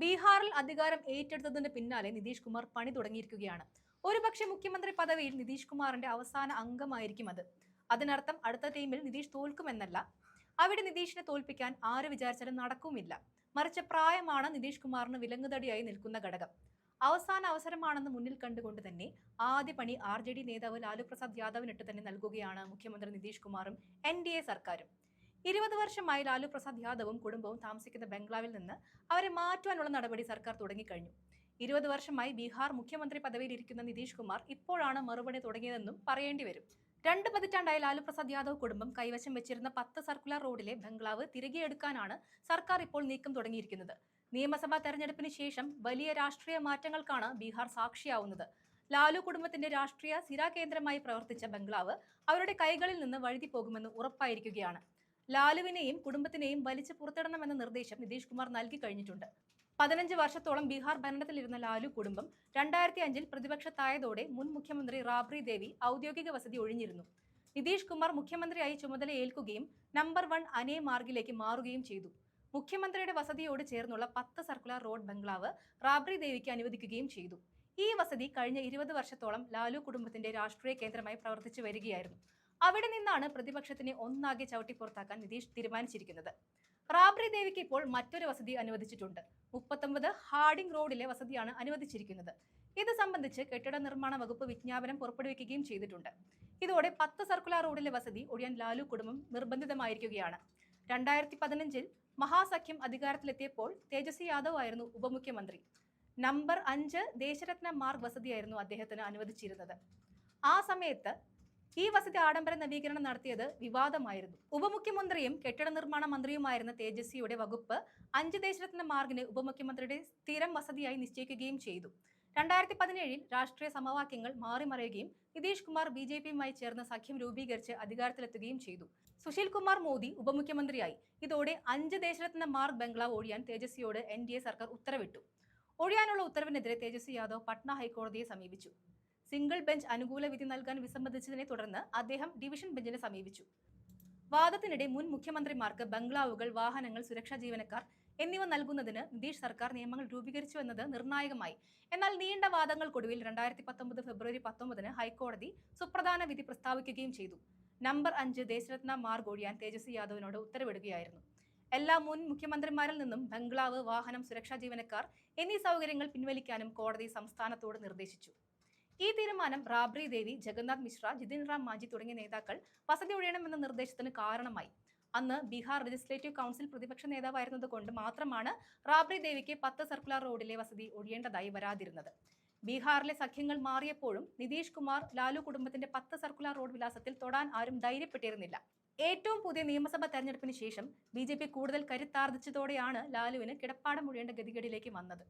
ബീഹാറിൽ അധികാരം ഏറ്റെടുത്തതിന് പിന്നാലെ നിതീഷ് കുമാർ പണി തുടങ്ങിയിരിക്കുകയാണ്. ഒരുപക്ഷെ മുഖ്യമന്ത്രി പദവിയിൽ നിതീഷ് കുമാറിന്റെ അവസാന അംഗമായിരിക്കും അത്. അതിനർത്ഥം അടുത്ത ടീമിൽ നിതീഷ് തോൽക്കുമെന്നല്ല. അവിടെ നിതീഷിനെ തോൽപ്പിക്കാൻ ആര് വിചാരിച്ചാലും നടക്കുമില്ല. മറിച്ച് പ്രായമാണ് നിതീഷ് കുമാറിന് വിലങ്ങുതടിയായി നിൽക്കുന്ന ഘടകം. അവസാന അവസരമാണെന്ന് മുന്നിൽ കണ്ടുകൊണ്ട് തന്നെ ആദ്യ പണി ആർ ജെ ഡി നേതാവ് ലാലു പ്രസാദ് യാദവിനിട്ട് തന്നെ നൽകുകയാണ് മുഖ്യമന്ത്രി നിതീഷ് കുമാറും എൻ ഡി എ സർക്കാരും. ഇരുപത് വർഷമായി ലാലു പ്രസാദ് യാദവും കുടുംബവും താമസിക്കുന്ന ബംഗ്ലാവിൽ നിന്ന് അവരെ മാറ്റുവാനുള്ള നടപടി സർക്കാർ തുടങ്ങിക്കഴിഞ്ഞു. ഇരുപത് വർഷമായി ബീഹാർ മുഖ്യമന്ത്രി പദവിയിൽ ഇരിക്കുന്ന നിതീഷ് കുമാർ ഇപ്പോഴാണ് മറുപടി തുടങ്ങിയതെന്നും പറയേണ്ടി വരും. രണ്ട് പതിറ്റാണ്ടായി ലാലു പ്രസാദ് യാദവ് കുടുംബം കൈവശം വെച്ചിരുന്ന പത്ത് സർക്കുലർ റോഡിലെ ബംഗ്ലാവ് തിരികെ എടുക്കാനാണ് സർക്കാർ ഇപ്പോൾ നീക്കം തുടങ്ങിയിരിക്കുന്നത്. നിയമസഭാ തെരഞ്ഞെടുപ്പിന് ശേഷം വലിയ രാഷ്ട്രീയ മാറ്റങ്ങൾക്കാണ് ബീഹാർ സാക്ഷിയാവുന്നത്. ലാലു കുടുംബത്തിന്റെ രാഷ്ട്രീയ സ്ഥിരാകേന്ദ്രമായി പ്രവർത്തിച്ച ബംഗ്ലാവ് അവരുടെ കൈകളിൽ നിന്ന് വഴുതി പോകുമെന്ന് ഉറപ്പായിരിക്കുകയാണ്. ലാലുവിനെയും കുടുംബത്തിനെയും വലിച്ചു പുറത്തിടണമെന്ന നിർദ്ദേശം നിതീഷ് കുമാർ നൽകി കഴിഞ്ഞിട്ടുണ്ട്. പതിനഞ്ച് വർഷത്തോളം ബീഹാർ ഭരണത്തിലിരുന്ന ലാലു കുടുംബം രണ്ടായിരത്തി അഞ്ചിൽ പ്രതിപക്ഷത്തായതോടെ മുൻ മുഖ്യമന്ത്രി റാബ്രി ദേവി ഔദ്യോഗിക വസതി ഒഴിഞ്ഞിരുന്നു. നിതീഷ് കുമാർ മുഖ്യമന്ത്രിയായി ചുമതല ഏൽക്കുകയും നമ്പർ വൺ അനേ മാർഗിലേക്ക് മാറുകയും ചെയ്തു. മുഖ്യമന്ത്രിയുടെ വസതിയോട് ചേർന്നുള്ള പത്ത് സർക്കുലർ റോഡ് ബംഗ്ലാവ് റാബ്രി ദേവിക്ക് അനുവദിക്കുകയും ചെയ്തു. ഈ വസതി കഴിഞ്ഞ ഇരുപത് വർഷത്തോളം ലാലു കുടുംബത്തിന്റെ രാഷ്ട്രീയ കേന്ദ്രമായി പ്രവർത്തിച്ചു വരികയായിരുന്നു. അവിടെ നിന്നാണ് പ്രതിപക്ഷത്തിനെ ഒന്നാകെ ചവിട്ടിപ്പുറത്താക്കാൻ നിതീഷ് തീരുമാനിച്ചിരിക്കുന്നത്. റാബ്രി ദേവിക്ക് ഇപ്പോൾ മറ്റൊരു വസതി അനുവദിച്ചിട്ടുണ്ട്. മുപ്പത്തൊമ്പത് ഹാർഡിംഗ് റോഡിലെ വസതിയാണ് അനുവദിച്ചിരിക്കുന്നത്. ഇത് സംബന്ധിച്ച് കെട്ടിട നിർമ്മാണ വകുപ്പ് വിജ്ഞാപനം പുറപ്പെടുവിക്കുകയും ചെയ്തിട്ടുണ്ട്. ഇതോടെ പത്ത് സർക്കുലർ റോഡിലെ വസതി ഒഴിയാൻ ലാലു കുടുംബം നിർബന്ധിതമായിരിക്കുകയാണ്. രണ്ടായിരത്തി പതിനഞ്ചിൽ മഹാസഖ്യം അധികാരത്തിലെത്തിയപ്പോൾ തേജസ്വി യാദവ് ആയിരുന്നു ഉപമുഖ്യമന്ത്രി. നമ്പർ അഞ്ച് ദേശരത്ന മാർഗ് വസതിയായിരുന്നു അദ്ദേഹത്തിന് അനുവദിച്ചിരുന്നത്. ആ സമയത്ത് ഈ വസതി ആഡംബര നവീകരണം നടത്തിയത് വിവാദമായിരുന്നു. ഉപമുഖ്യമന്ത്രിയും കെട്ടിട നിർമ്മാണ മന്ത്രിയുമായിരുന്ന തേജസ്വിയുടെ വകുപ്പ് അഞ്ച് ദേശരത്ന മാർഗിന് ഉപമുഖ്യമന്ത്രിയുടെ സ്ഥിരം വസതിയായി നിശ്ചയിക്കുകയും ചെയ്തു. രണ്ടായിരത്തി പതിനേഴിൽ രാഷ്ട്രീയ സമവാക്യങ്ങൾ മാറിമറിയുകയും നിതീഷ് കുമാർ ബി ജെ പിയുമായി ചേർന്ന് സഖ്യം രൂപീകരിച്ച് അധികാരത്തിലെത്തുകയും ചെയ്തു. സുശീൽ കുമാർ മോദി ഉപമുഖ്യമന്ത്രിയായി. ഇതോടെ അഞ്ച് ദേശരത്ന മാർഗ് ബംഗ്ലാവ് ഒഴിയാൻ തേജസ്വിയോട് എൻ സർക്കാർ ഉത്തരവിട്ടു. ഒഴിയാനുള്ള ഉത്തരവിനെതിരെ തേജസ്വി യാദവ് പട്ന ഹൈക്കോടതിയെ സമീപിച്ചു. സിംഗിൾ ബെഞ്ച് അനുകൂല വിധി നൽകാൻ വിസമ്മതിച്ചതിനെ തുടർന്ന് അദ്ദേഹം ഡിവിഷൻ ബെഞ്ചിനെ സമീപിച്ചു. വാദത്തിനിടെ മുൻ മുഖ്യമന്ത്രിമാർക്ക് ബംഗ്ലാവുകൾ വാഹനങ്ങൾ സുരക്ഷാ ജീവനക്കാർ എന്നിവ നൽകുന്നതിന് നിതീഷ് സർക്കാർ നിയമങ്ങൾ രൂപീകരിച്ചു എന്നത് നിർണായകമായി. എന്നാൽ നീണ്ട വാദങ്ങൾക്കൊടുവിൽ രണ്ടായിരത്തി പത്തൊമ്പത് ഫെബ്രുവരി പത്തൊമ്പതിന് ഹൈക്കോടതി സുപ്രധാന വിധി പ്രസ്താവിക്കുകയും ചെയ്തു. നമ്പർ അഞ്ച് ദേശരത്ന മാർഗ് ഒഴിയാൻ തേജസ്വി യാദവിനോട് ഉത്തരവിടുകയായിരുന്നു. എല്ലാ മുൻ മുഖ്യമന്ത്രിമാരിൽ നിന്നും ബംഗ്ലാവ് വാഹനം സുരക്ഷാ ജീവനക്കാർ എന്നീ സൗകര്യങ്ങൾ പിൻവലിക്കാനും കോടതി സംസ്ഥാനത്തോട് നിർദ്ദേശിച്ചു. ഈ തീരുമാനം റാബ്രി ദേവി ജഗന്നാഥ് മിശ്ര ജിതിൻ റാം മാഞ്ചി തുടങ്ങിയ നേതാക്കൾ വസതി ഒഴിയണമെന്ന നിർദ്ദേശത്തിന് കാരണമായി. അന്ന് ബീഹാർ ലെജിസ്ലേറ്റീവ് കൗൺസിൽ പ്രതിപക്ഷ നേതാവായിരുന്നത് കൊണ്ട് മാത്രമാണ് റാബ്രി ദേവിക്ക് പത്ത് സർക്കുലർ റോഡിലെ വസതി ഒഴിയേണ്ടതായി വരാതിരുന്നത്. ബീഹാറിലെ സഖ്യങ്ങൾ മാറിയപ്പോഴും നിതീഷ് കുമാർ ലാലു കുടുംബത്തിന്റെ പത്ത് സർക്കുലർ റോഡ് വിലാസത്തിൽ തൊടാൻ ആരും ധൈര്യപ്പെട്ടിരുന്നില്ല. ഏറ്റവും പുതിയ നിയമസഭാ തെരഞ്ഞെടുപ്പിന് ശേഷം ബി കൂടുതൽ കരുത്താർജിച്ചതോടെയാണ് ലാലുവിന് കിടപ്പാടം ഒഴിയേണ്ട ഗതികേടിലേക്ക് വന്നത്.